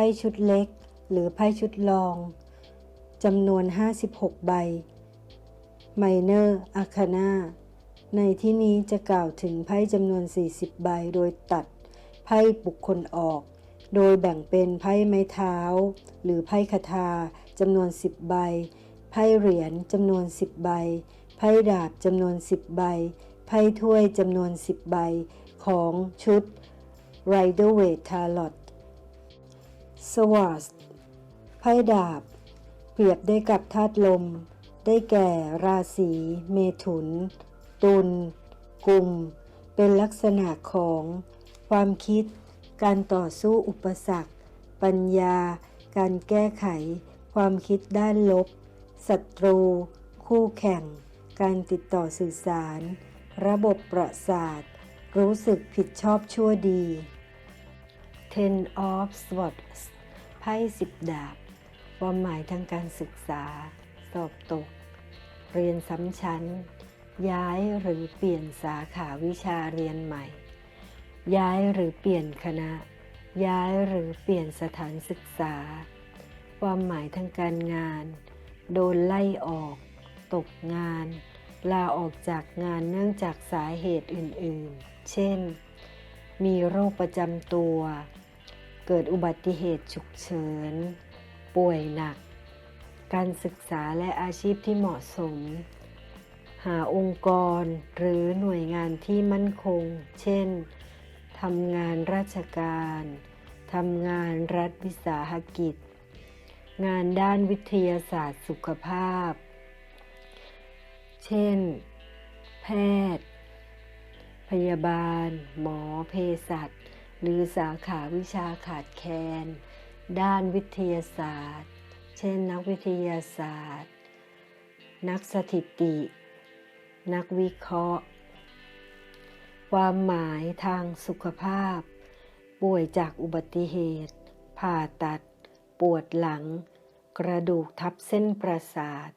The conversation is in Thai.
พ่ชุดเล็ก หรือไพ่ชุดรองจำนวน 56 ใบ Minor Arcana ในที่นี้จะกล่าวถึงไพ่จำนวน 40 ใบโดยตัดไพ่บุคคลออก โดยแบ่งเป็นไพ่ไม้เท้า หรือไพ่คาถาจำนวน 10 ใบ ไพ่เหรียญจำนวน 10 ใบ ไพ่ดาบจำนวน 10 ใบ ไพ่ถ้วยจำนวน 10 ใบ ของชุด Rider Waite Tarot สวอสไพ่ดาบ เปรียบได้กับธาตุลม ได้แก่ราศีเมถุน ตุลกุม เป็นลักษณะของ ความคิด การต่อสู้อุปสรรค ปัญญา การแก้ไข ความคิดด้านลบศัตรู คู่แข่ง การติดต่อสื่อสาร ระบบประสาท รู้สึกผิดชอบชั่วดี Ten of Swords ไพ่สิบดาบ ความหมายทางการศึกษา สอบตก เรียนซ้ำชั้น ย้ายหรือเปลี่ยนสาขาวิชาเรียนใหม่ ย้ายหรือเปลี่ยนคณะ ย้ายหรือเปลี่ยนสถานศึกษา ความหมายทางการงาน โดนไล่ออก ตกงาน ลาออกจากงานเนื่องจากสาเหตุอื่นๆ เช่นมีโรคประจำตัว เกิดอุบัติเหตุฉุกเฉิน ป่วยหนัก การศึกษาและอาชีพที่เหมาะสม หาองค์กรหรือหน่วยงานที่มั่นคง เช่น ทำงานราชการ ทำงานรัฐวิสาหกิจ งานด้านวิทยาศาสตร์สุขภาพ เช่น แพทย์ พยาบาล หมอเภสัช หรือสาขาวิชาขาดแคลน ด้านวิทยาศาสตร์ เช่น นักวิทยาศาสตร์ นักสถิติ นักวิเคราะห์ ความหมายทางสุขภาพ ป่วยจากอุบัติเหตุ ผ่าตัด ปวดหลัง กระดูกทับเส้นประสาท